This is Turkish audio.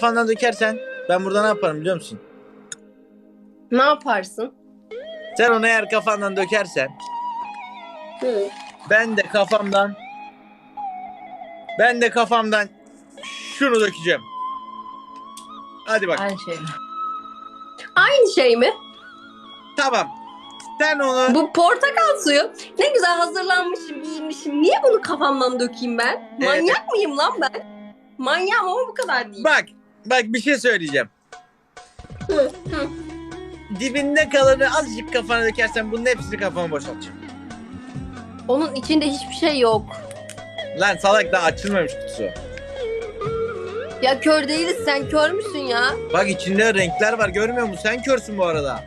kafandan dökersen ben burada ne yaparım biliyor musun? Ne yaparsın? Sen onu eğer kafandan dökersen Hı. ben de kafamdan ben de kafamdan şunu dökeceğim. Hadi bak. Aynı şey mi? Aynı şey mi? Tamam. Sen onu Bu portakal suyu. Ne güzel hazırlanmışım, giyinmişim. Niye bunu kafamdan dökeyim ben? Evet. Manyak mıyım lan ben? Manyağım ama bu kadar değil. bak bak bir şey söyleyeceğim. Hı, hı. Dibinde kalanı azıcık kafana dökersen bunun hepsini kafama boşaltacağım. Onun içinde hiçbir şey yok. Lan salak daha açılmamış kutusu. Ya kör değiliz sen kör müsün ya? Bak içinde renkler var görmüyor musun? Sen körsün bu arada.